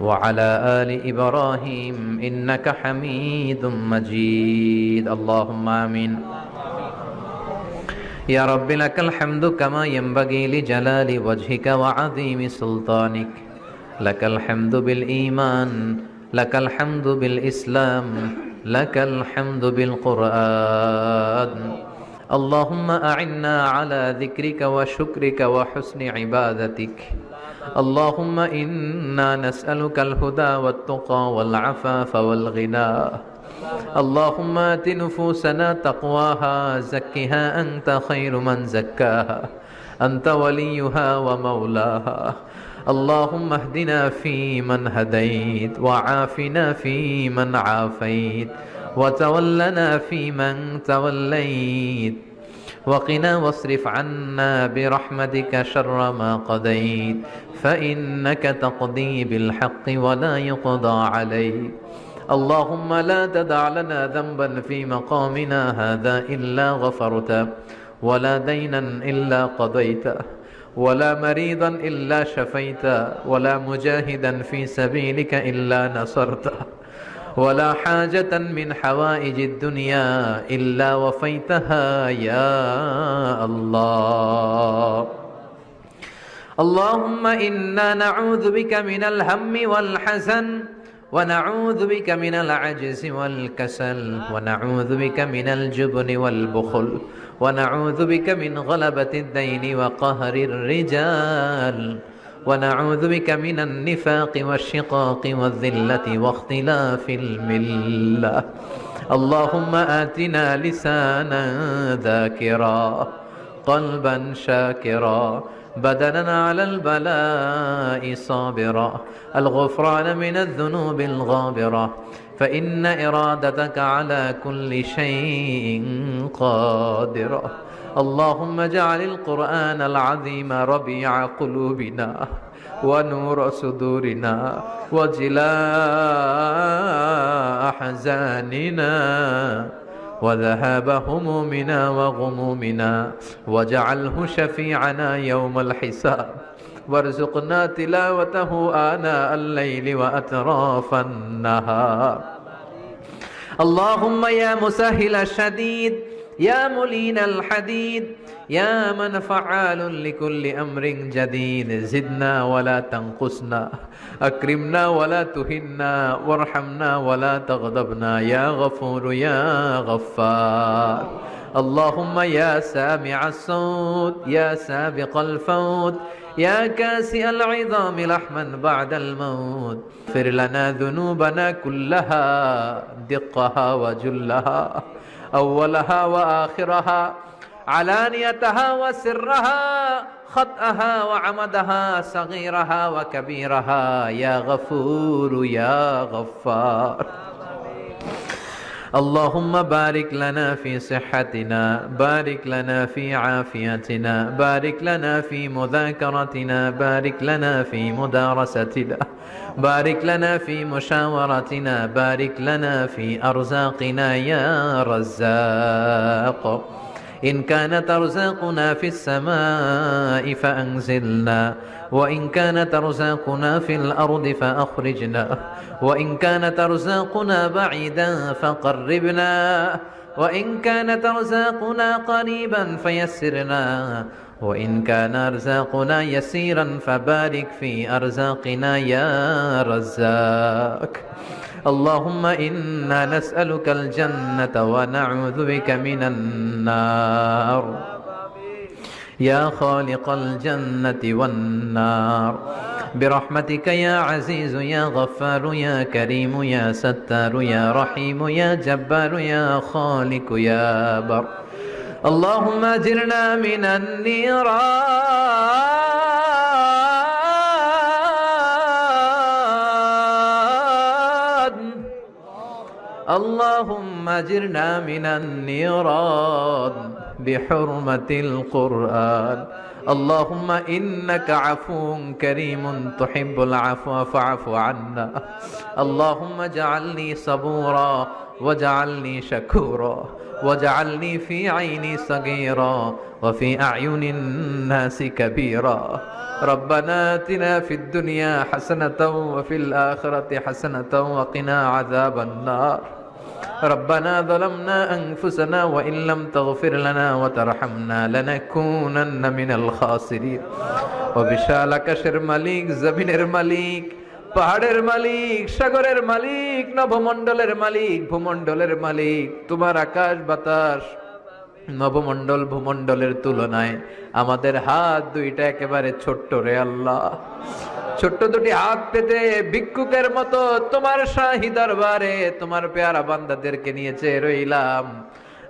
وعلى آل إبراهيم إنك حميد مجيد. اللهم آمين. يا رب لك الحمد كما ينبغي لجلال وجهك وعظيم سلطانك. لك الحمد بالإيمان لك الحمد بالإسلام لك الحمد بالقرآن. اللهم أعنا على ذكرك وشكرك وحسن عبادتك. اللهم إنا نسألك الهدى والتقى والعفاف والغنى اللهم آت نفوسنا تقواها زكها أنت خير من زكاها. أنت وليها ومولاها. اللهم اهدنا فيمن هديت وعافنا فيمن عافيت وتولنا فيمن توليت. وقنا واصرف عنا برحمتك شر ما قضيت فإنك تقضي بالحق ولا يقضى عليك. اللهم لا تدع لنا ذنبا في مقامنا هذا إلا غفرته ولا دينا إلا قضيته ولا مريضا إلا شفيته ولا مجاهدا في سبيلك إلا نصرته. ولا حاجة من حوائج الدنيا إلا وفيتها يا الله. اللهم إنا نعوذ بك من الهم والحزن ونعوذ بك من العجز والكسل ونعوذ بك من الجبن والبخل ونعوذ بك من غلبة الدين وقهر الرجال. ونعوذ بك من النفاق والشقاق والذلة واختلاف الملة. اللهم آتنا لسانا ذاكرا قلبا شاكرا بدنا على البلاء صابرا. الغفران من الذنوب الغابرة فإن إرادتك على كل شيء قادرة اللهم اجعل القرآن العظيم ربيع قلوبنا ونور صدورنا وجلاء أحزاننا وذهاب همومنا وغمومنا واجعله شفيعنا يوم الحساب وارزقنا تلاوته آناء الليل وأطراف النهار اللهم يا مسهل الشديد يا ملين الحديد يا من فعال لكل أمر جديد زدنا ولا تنقصنا أكرمنا ولا تهنا وارحمنا ولا تغضبنا يا غفور يا غفار. اللهم يا سامع الصوت يا سابق الفوت يا كاسئ العظام لحما بعد الموت. اغفر لنا ذنوبنا كلها دقها وجلها. أولها وآخرها علانيتها وسرها خطأها وعمدها صغيرها وكبيرها يا غفور يا غفار. اللهم بارك لنا في صحتنا بارك لنا في عافيتنا بارك لنا في مذاكرتنا بارك لنا في مدارستنا بارك لنا في مشاورتنا بارك لنا في أرزاقنا يا رزاق. إن كانت أرزاقنا في السماء فأنزلنا وإن كانت أرزاقنا في الأرض فأخرجنا وإن كانت أرزاقنا بعيدا فقربنا وإن كانت أرزاقنا قريبا فيسرنا وإن كان أرزاقنا يسيرا فبارك في أرزاقنا يا رزاق. اللهم إنا نسألك الجنة ونعوذ بك من النار. يا خالق الجنة والنار. برحمتك يا عزيز يا غفار يا كريم يا ستار يا رحيم يا جبار يا خالق يا بر. اللهم اجرنا من النيران. اللهم اجرنا من النيران بحرمة القرآن. اللهم إنك عفو كريم تحب العفو فاعف عنا. اللهم اجعلني صبورا واجعلني شكورا واجعلني في عيني صغيرا وفي أعين الناس كبيرا. ربنا آتنا في الدنيا حسنة وفي الآخرة حسنة وقنا عذاب النار. ربنا ظلمنا أنفسنا وإن لم تغفر لنا وترحمنا لنكونن من الخاسرين وبشال আকাশের মালিক জমিনের মালিক পাহাড়ের মালিক সাগরের মালিক নবমণ্ডলের মালিক ভূমণ্ডলের মালিক তোমার আকাশ বাতাস নবমণ্ডল ভূমণ্ডলের তুলনায় আমাদের হাত দুইটা একেবারে ছোট্ট রে আল্লাহ। ছোট্ট দুটি হাত পেতে ভিক্ষুকের মতো তোমার শাহী দরবারে তোমার পেয়ারা বান্দাদেরকে নিয়েছে রইলাম।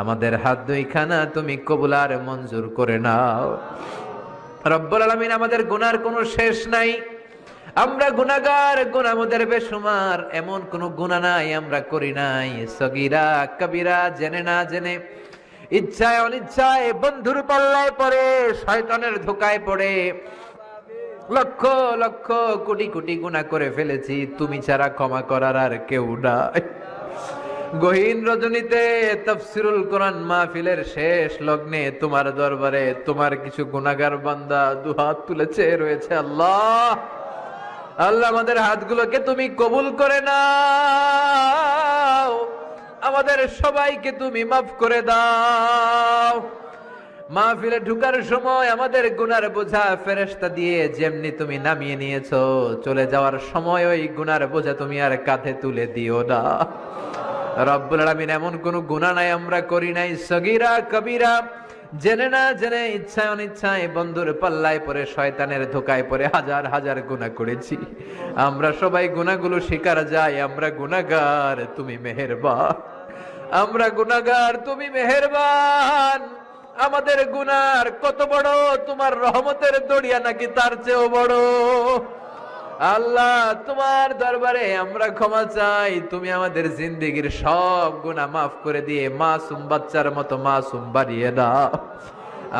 আমাদের হাত দুইখানা তুমি কবুলার মঞ্জুর করে নাও। রব্বুল আলামিন আমাদের গুনার কোনো শেষ নাই। আমরা গুনাগার গুনামদের বেসুমার এমন কোন গুণা নাই আমরা করি নাই। সগিরা, কবিরা, জেনে না জেনে ইচ্ছায় অনিচ্ছায় বন্ধুর পাল্লায় পড়ে, শয়তানের ধোকায় পড়ে। লক্ষ লক্ষ, কোটি কোটি গুণা করে ফেলেছি, তুমি ছাড়া ক্ষমা করার আর কেউ নাই। গহীন রজনীতে তফসিরুল কোরআন মাহফিলের শেষ লগ্নে তোমার দরবারে তোমার কিছু গুনাগার বান্দা দুহাত তুলেছে, রয়েছে আল্লাহ। আল্লাহ আমাদের হাতগুলোকে তুমি কবুল করে নাও। আমাদের সবাইকে তুমি মাফ করে দাও। মাহফিলে ঢুকার সময় আমাদের গুনার বোঝা ফেরেস্তা দিয়ে যেমনি তুমি নামিয়ে নিয়েছ, চলে যাওয়ার সময় ওই গুনার বোঝা তুমি আর কাঁধে তুলে দিও না। রব্বুল আলমিন, এমন কোন গুণা নাই, আমরা করি নাই। সগিরা, কবিরা জেনে না জেনে ইচ্ছায় অনিচ্ছায় বন্ধুর পাল্লায় পরে শয়তানের ধোকায় পরে হাজার হাজার গুনাহ করেছি। আমরা সবাই গুনাহগুলো স্বীকার যাই, আমরা গুনাহগার, তুমি মেহেরবান। আমরা গুনাহগার, তুমি মেহেরবান। আমাদের গুনার কত বড়? তোমার রহমতের দড়িয়া নাকি তার চেয়েও বড়? আল্লাহ, তোমার দরবারে আমরা ক্ষমা চাই। তুমি আমাদের জিন্দেগির সব গুণা মাফ করে দিয়ে মাসুম বাচ্চার মতো মাসুম বাড়িয়ে দাও।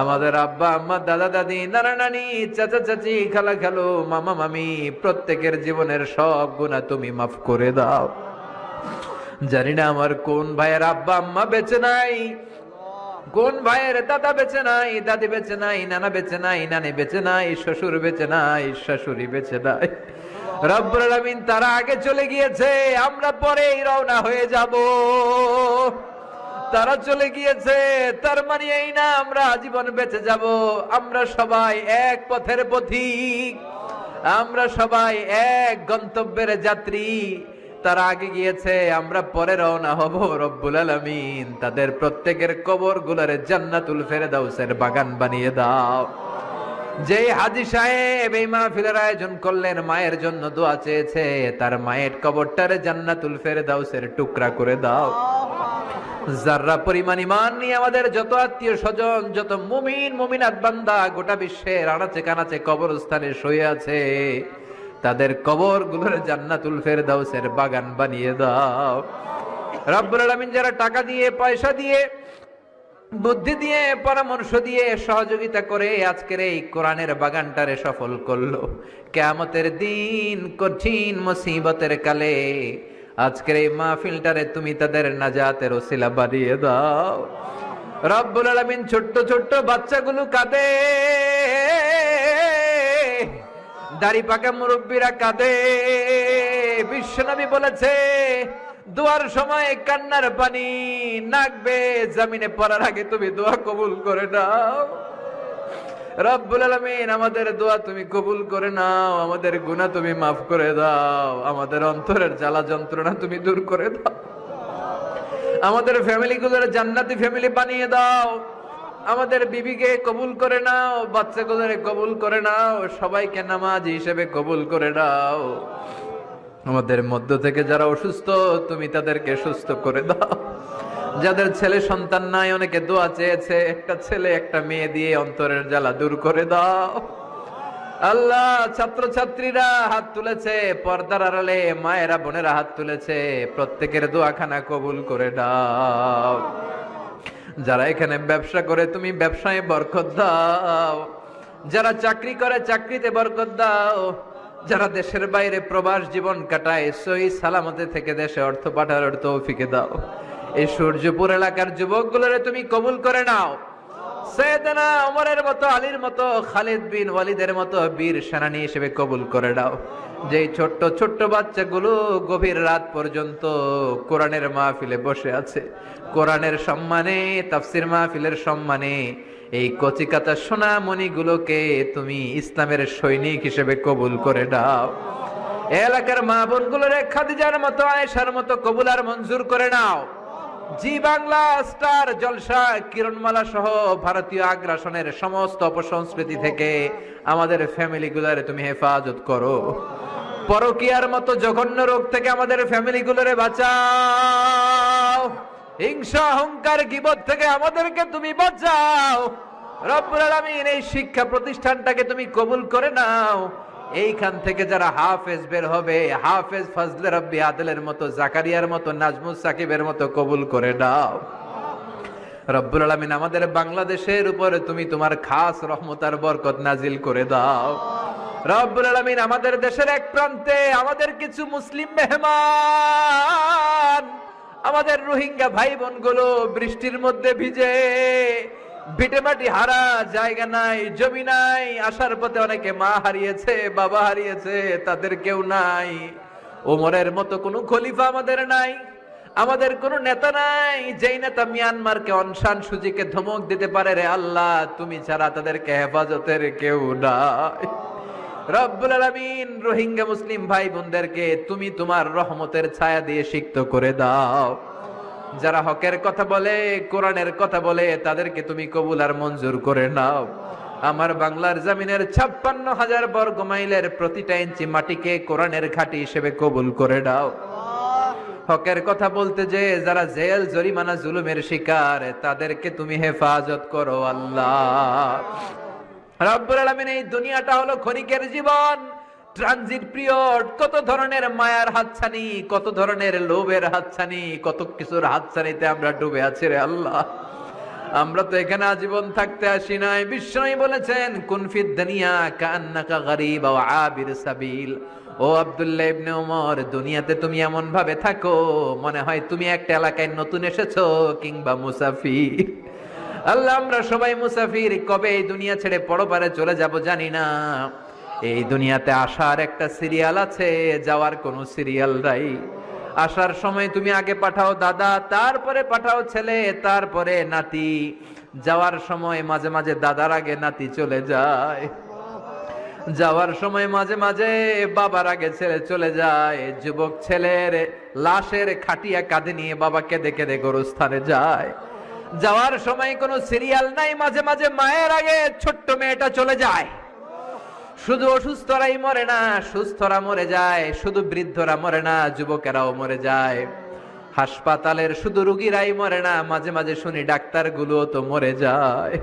আমাদের আব্বা, আম্মা, দাদা, দাদি, নানা, নানি, চাচা, চাচি, খালা, খালো, মামা, মামি, প্রত্যেকের জীবনের সব গুণা তুমি মাফ করে দাও। জানি না আমার কোন ভাইয়ের আব্বা, আম্মা বেঁচে নাই। কোন ভাইয়ের দাদা বেঁচে নাই, দাদি বেঁচে নাই, নানা বেঁচে নাই, নানি বেঁচে নাই, শ্বশুর বেঁচে নাই, শাশুড়ি বেঁচে নাই। রব্বুল তারা আগে চলে গিয়েছে, আমরা পরেই রওনা হয়ে যাব। তারা চলে গিয়েছে, তার মানে এই না আমরা জীবন বেঁচে যাব। আমরা সবাই এক পথের পথিক। আমরা সবাই এক গন্তব্যের যাত্রী। তারা আগে গিয়েছে, আমরা পরে রওনা হব, রব্বুল আলামিন। তাদের প্রত্যেকের কবর গুলারে জান্নাতুল ফেরদাউসের বাগান বানিয়ে দাও। যে হাজি সাহেব এই মাহফিলের আয়োজন করলেন, মায়ের জন্য দোয়া চেয়েছে, তার মায়ের কবরটারে জান্নাতুল ফেরদাউসের টুকরা করে দাও। যার্রা পরিমাণ ইমান নিয়ে আমাদের যত আত্মীয় স্বজন, যত মুমিন, মুমিনাত বান্দা গোটা বিশ্বের আনাচে কানাচে কবরস্থানে শুয়ে আছে তাদের কবরগুলোর জান্নাতুল ফেরদাউসের বাগান বানিয়ে দাও। রব্বুল আলামিন যারা টাকা দিয়ে, পয়সা দিয়ে, বুদ্ধি দিয়ে, পরামর্শ দিয়ে সহযোগিতা করে আজকের এই কোরআনের বাগানটারে সফল করল। কেয়ামতের দিন কঠিন মুসিবতের কালে আজকের এই মাহফিলটারে তুমি তাদের নাজাতের ওসিলা বাড়িয়ে দাও। রব্বুল আলামিন ছোট্ট ছোট্ট বাচ্চাগুলো কাঁদে। দাড়ি পাকা মুরব্বীরা কাঁদে। বিশ্বনবী বলেছে, দোয়ার সময় কান্নার পানি নাকবে, জমিনে পড়ার আগে তুমি দোয়া কবুল করে নাও। রব্বুল আলামিন, আমাদের দোয়া তুমি কবুল করে নাও, আমাদের গুনাহ তুমি মাফ করে দাও, আমাদের অন্তরের জ্বালা যন্ত্রণা তুমি দূর করে দাও। আমাদের ফ্যামিলি গুলোর জান্নাতি ফ্যামিলি বানিয়ে দাও। আমাদের বিবিকে কবুল করে নাও বাচ্চাগুলোরে কবুল করে নাও, সবাইকে নামাজ হিসেবে কবুল করে নাও। আমাদের মধ্য থেকে যারা অসুস্থ, তুমি তাদেরকে সুস্থ করে দাও। যাদের ছেলে সন্তান নাই, অনেকে দোয়া চেয়েছে, একটা ছেলে, একটা মেয়ে দিয়ে অন্তরের জ্বালা দূর করে দাও। আল্লাহ, ছাত্রছাত্রীরা হাত তুলেছে, পর্দার আড়ালে মায়েরা বোনেরা হাত তুলেছে, প্রত্যেকের দোয়াখানা কবুল করে দাও। যারা এখানে ব্যবসা করে, তুমি ব্যবসায় বরকত দাও। যারা চাকরি করে, চাকরিতে বরকত দাও। যারা দেশের বাইরে প্রবাস জীবন কাটায়, সই সালামতে থেকে দেশে অর্থ পাঠানোর তৌফিকে দাও। এই সূর্যপুর এলাকার যুবকগুলোরে তুমি কবুল করে নাও। সৈয়দনা ওমরের মতো, আলীর মতো, খালিদ বিন ওয়ালিদের মতো বীর হিসেবে কবুল করে দাও যেই ছোট্ট ছোট্ট বাচ্চাগুলো গভীর রাত পর্যন্ত কোরআনের মাহফিলে বসে আছে, কোরআনের সম্মানে, তাফসির মাহফিলের সম্মানে, এই কচিকাতা সোনা মণিগুলোকে তুমি ইসলামের সৈনিক হিসেবে কবুল করে দাও এলাকার মা বোনগুলোর খাদিজার মতো, আয়েশার মতো কবুল আর মঞ্জুর করে নাও। জি বাংলা স্টার জলসা কিরণমালা সহ ভারতীয় আগ্রাসনের সমস্ত অপসংস্কৃতি থেকে আমাদের ফ্যামিলি গুলারে তুমি হেফাজত করো। পরকিয়ার মতো জঘন্য রোগ থেকে আমাদের ফ্যামিলি গুলোরে বাঁচাও। হিংসা, অহংকার গিবত থেকে আমাদেরকে তুমি বাঁচাও। রব্বুল আলামিন এই শিক্ষা প্রতিষ্ঠানটাকে তুমি কবুল করে নাও। এইখান থেকে যারা হাফেজ বের হবে, হাফেজ ফজলে রব্বি আদলের মতো, জাকারিয়ার মতো, নাজমুস সাকিবের মতো কবুল করে দাও রব্বুল আলামিন আমাদের বাংলাদেশের উপরে তুমি তোমার খাস রহমতার বরকত নাজিল করে দাও। রব্বুল আলামিন আমাদের দেশের এক প্রান্তে আমাদের কিছু মুসলিম মেহমান, আমাদের রোহিঙ্গা ভাই বোনগুলো বৃষ্টির মধ্যে ভিজে ভিটে মাটি হারা, জায়গা নাই, জমি নাই, আসার পথে অনেকে মা হারিয়েছে, বাবা হারিয়েছে, তাদের কেউ নাই। ওমরের মতো কোনো খলিফা আমাদের নাই, আমাদের কোন নেতা নাই, যেই নেতা মিয়ানমারকে অনশান সুজিকে ধমক দিতে পারে রে আল্লাহ, তুমি ছাড়া তাদেরকে হেফাজতের কেউ নাই। রব্বুল আলামিন রোহিঙ্গা মুসলিম ভাই বোনদেরকে তুমি তোমার রহমতের ছায়া দিয়ে সিক্ত করে দাও। যারা হকের কথা বলে, কোরআনের কথা বলে, তাদেরকে তুমি কবুল আর মঞ্জুর করে নাও। আমার বাংলার জামিনের ছাপ্পান্ন হাজার বর্গ মাইলের প্রতিটা ইঞ্চি মাটিকে কোরআনের ঘাটি হিসেবে কবুল করে দাও হকের কথা বলতে যে, যারা জেল, জরিমানা, জুলুমের শিকার, তাদেরকে তুমি হেফাজত করো আল্লাহ। রব্বুল আলামিন, এই দুনিয়াটা হলো ক্ষণিকের জীবন। ট্রানজিট পিরিয়ড, কত ধরনের মায়ার হাতছানি, কত ধরনের লোভের হাতছানি, কত কিছুর হাতছানিতে আমরা ডুবে আছি রে আল্লাহ। আমরা তো এখানে আজীবন থাকতে আসি নাই। বিশ্বই বলেছেন কুনফিদ দুনিয়া কান্নাকা গরিব ও আবির সাবিল। ও আব্দুল্লাহ ইবনে ওমর দুনিয়াতে তুমি এমন ভাবে থাকো, মনে হয় তুমি একটা এলাকায় নতুন এসেছ কিংবা মুসাফির। আল্লাহ, আমরা সবাই মুসাফির, কবে এই দুনিয়া ছেড়ে পরপারে চলে যাব জানি না। এই দুনিয়াতে আসার একটা সিরিয়াল আছে, যাওয়ার কোনো সিরিয়াল নাই। আসার সময় তুমি আগে পাঠাও দাদা, তারপরে পাঠাও ছেলে, তারপরে নাতি। যাওয়ার সময় মাঝে মাঝে দাদার আগে নাতি চলে যায়। যাওয়ার সময় মাঝে মাঝে বাবার আগে ছেলে চলে যায়। যুবক ছেলের লাশের খাটিয়া কাঁধে নিয়ে বাবাকে দেখে দেখে গোরস্থানে যায়। যাওয়ার সময় কোনো সিরিয়াল নাই, মাঝে মাঝে মায়ের আগে ছোট্ট মেয়েটা চলে যায়। শুধু অসুস্থরাই মরে না, সুস্থরা মরে যায়, শুধু বৃদ্ধরা মরে না, যুবকেরাও মরে যায়। হাসপাতালের শুধু রুগীরাই মরে না, মাঝে মাঝে শুনি ডাক্তারগুলো তো মরে যায়।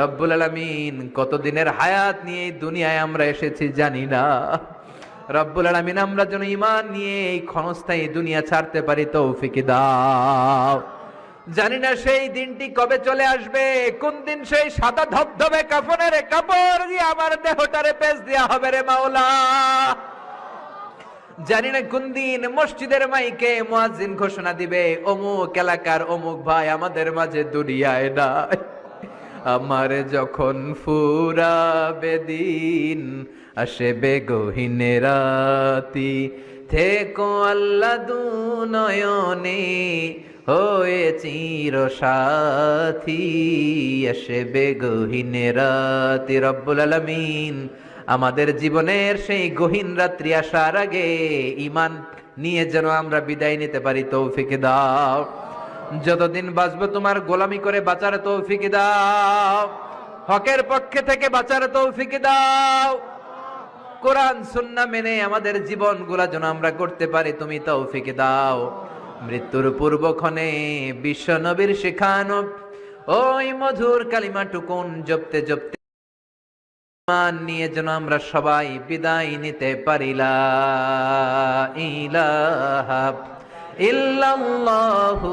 রব্বুল আলামিন, কতদিনের হায়াত নিয়ে দুনিয়ায় আমরা এসেছি জানি না। রব্বুল আলামিন, আমরা যেন ইমান নিয়ে এই ক্ষণস্থায়ী দুনিয়া ছাড়তে পারি তৌফিক দাও। জানি না সেই দিনটি কবে চলে আসবে, কোন দিন সেই সাদা ধবধবে কাফনের কাপড় দিয়ে আমার দেহটারে পেশ দেওয়া হবে রে মাওলা। জানি না কোন দিন মসজিদের মাইকে মুয়াজ্জিন ঘোষণা দিবে, অমুক এলাকার অমুক ভাই আমাদের মাঝে দুনিয়ায় নাই। আমার যখন ফুরা বেদিন আসবে গহিনে রাতি, থেকো আল্লাহ দুনয়নে হয়ে চির সাথী, আসবে গহিনে রাতি। রব্বুল আলামিন, আমাদের জীবনের সেই গহীন রাত্রি আসার আগে ইমান নিয়ে যেন আমরা বিদায় নিতে পারি, তৌফিক দাও। যতদিন বাঁচবো তোমার গোলামি করে বাঁচার তৌফিক দাও। হকের পক্ষে থেকে বাঁচার তৌফিক দাও। কোরআন, সুন্না মেনে আমাদের জীবনগুলা যেন আমরা করতে পারি, তুমি তৌফিক দাও। মৃত্যুর পূর্বক্ষণে বিশ্ব নবীর শিখানো, ওই মধুর কালিমা টুকুন জপতে জপতে মান নিয়ে যেন আমরা সবাই বিদায় নিতে পারিলা। ইলাহা ইল্লাল্লাহু